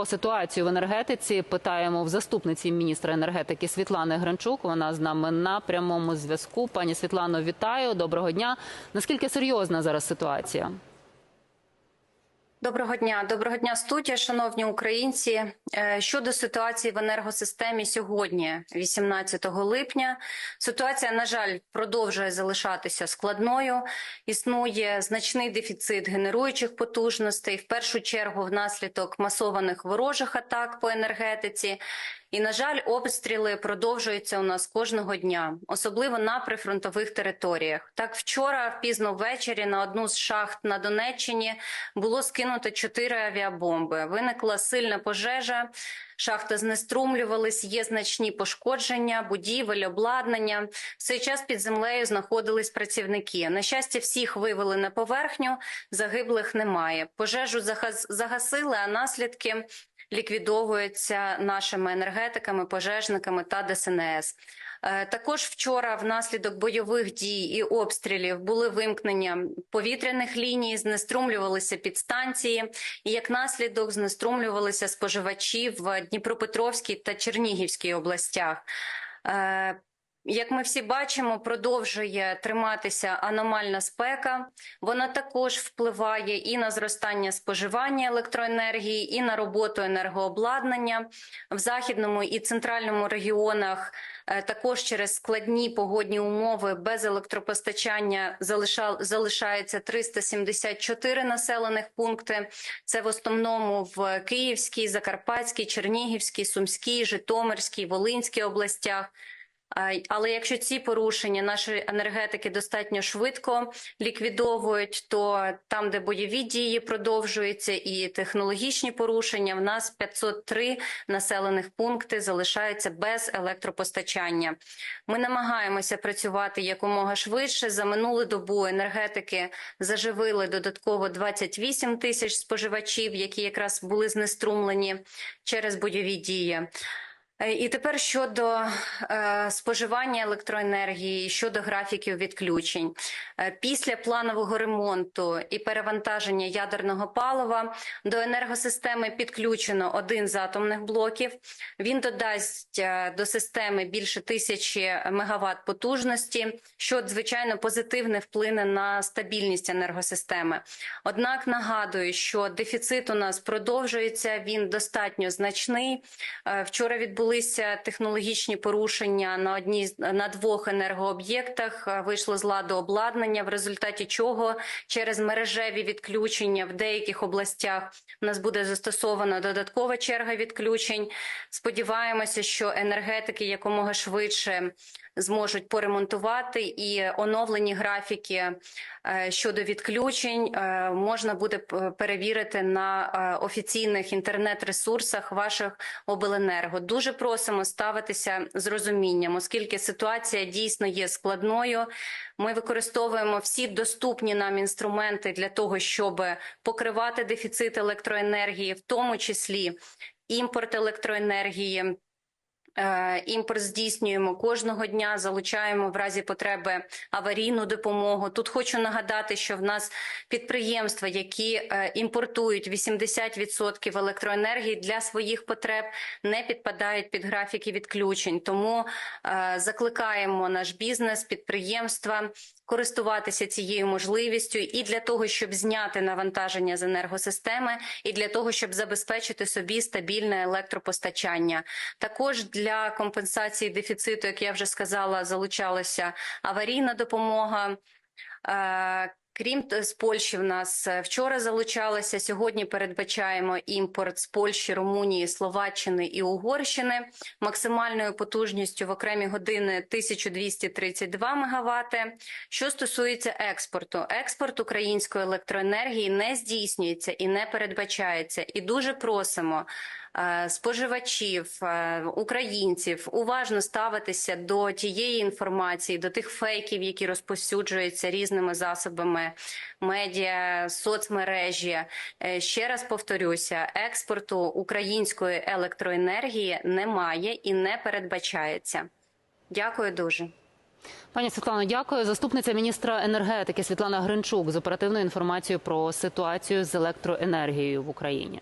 про ситуацію в енергетиці питаємо в заступниці міністра енергетики Світлани Гринчук. Вона з нами на прямому зв'язку. Пані Світлано, вітаю. Доброго дня. Наскільки серйозна зараз ситуація? Доброго дня, доброго дня, студія, шановні українці. Е, Щодо ситуації в енергосистемі сьогодні, 18 липня, ситуація, на жаль, продовжує залишатися складною. Існує значний дефіцит генеруючих потужностей, в першу чергу внаслідок масованих ворожих атак по енергетиці. І, на жаль, обстріли продовжуються у нас кожного дня, особливо на прифронтових територіях. Так, вчора, пізно ввечері, на одну з шахт на Донеччині було скинуто чотири авіабомби. Виникла сильна пожежа. Шахти знеструмлювались, є значні пошкодження, будівель, обладнання. В цей час під землею знаходились працівники. На щастя, всіх вивели на поверхню, загиблих немає. Пожежу загас- загасили, а наслідки ліквідовуються нашими енергетиками, пожежниками та ДСНС. Е, Також вчора, внаслідок бойових дій і обстрілів, були вимкнення повітряних ліній, знеструмлювалися підстанції, і як наслідок знеструмлювалися споживачі в Дніпропетровській та Чернігівській областях. Як ми всі бачимо, продовжує триматися аномальна спека. Вона також впливає і на зростання споживання електроенергії, і на роботу енергообладнання в західному і центральному регіонах. е, Також через складні погодні умови без електропостачання залишається 374 населених пункти. Це в основному в Київській, Закарпатській, Чернігівській, Сумській, Житомирській, Волинській областях. Але якщо ці порушення наші енергетики достатньо швидко ліквідовують, то там, де бойові дії продовжуються, і технологічні порушення, в нас 503 населених пункти залишаються без електропостачання. Ми намагаємося працювати якомога швидше. За минулу добу енергетики заживили додатково 28 тисяч споживачів, які якраз були знеструмлені через бойові дії. Е, І тепер щодо е, споживання електроенергії, щодо графіків відключень. Е, Після планового ремонту і перевантаження ядерного палива до енергосистеми підключено один з атомних блоків. Він додасть до системи більше тисячі мегаватт потужності, що звичайно позитивно вплине на стабільність енергосистеми. Однак нагадую, що дефіцит у нас продовжується. Він достатньо значний. Е, Вчора відбулися технологічні порушення на одній на двох енергооб'єктах. Е, Вийшло з ладу обладнання, в результаті чого через мережеві відключення в деяких областях у нас буде застосована додаткова черга відключень. Сподіваємося, що енергетики якомога швидше зможуть поремонтувати і оновлені графіки е, щодо відключень е, можна буде перевірити на е, офіційних інтернет-ресурсах ваших обленерго. Дуже просимо ставитися з розумінням, оскільки ситуація дійсно є складною. Ми використовуємо всі доступні нам інструменти для того, щоб покривати дефіцит електроенергії, в тому числі імпорт електроенергії. Е, Імпорт здійснюємо кожного дня, залучаємо в разі потреби аварійну допомогу. Тут хочу нагадати, що в нас підприємства, які е, імпортують 80% електроенергії для своїх потреб, не підпадають під графіки відключень. Тому е, закликаємо наш бізнес, підприємства користуватися цією можливістю і для того, щоб зняти навантаження з енергосистеми, і для того, щоб забезпечити собі стабільне електропостачання. Також для компенсації дефіциту, як я вже сказала, залучалася аварійна допомога. Крім з Польщі, в нас е, вчора залучалося. Сьогодні передбачаємо імпорт з Польщі, Румунії, Словаччини і Угорщини максимальною потужністю в окремі години 1232 МВт. Що стосується експорту, експорт української електроенергії не здійснюється і не передбачається. І дуже просимо споживачів, е, українців уважно ставитися до тієї інформації, до тих фейків, які розповсюджуються різними засобами медіа, соцмережі. Е, Ще раз повторюся: експорту української електроенергії немає і не передбачається. Дякую дуже. Пані Світлано, дякую. Заступниця міністра енергетики Світлана Гринчук з оперативною інформацією про ситуацію з електроенергією в Україні.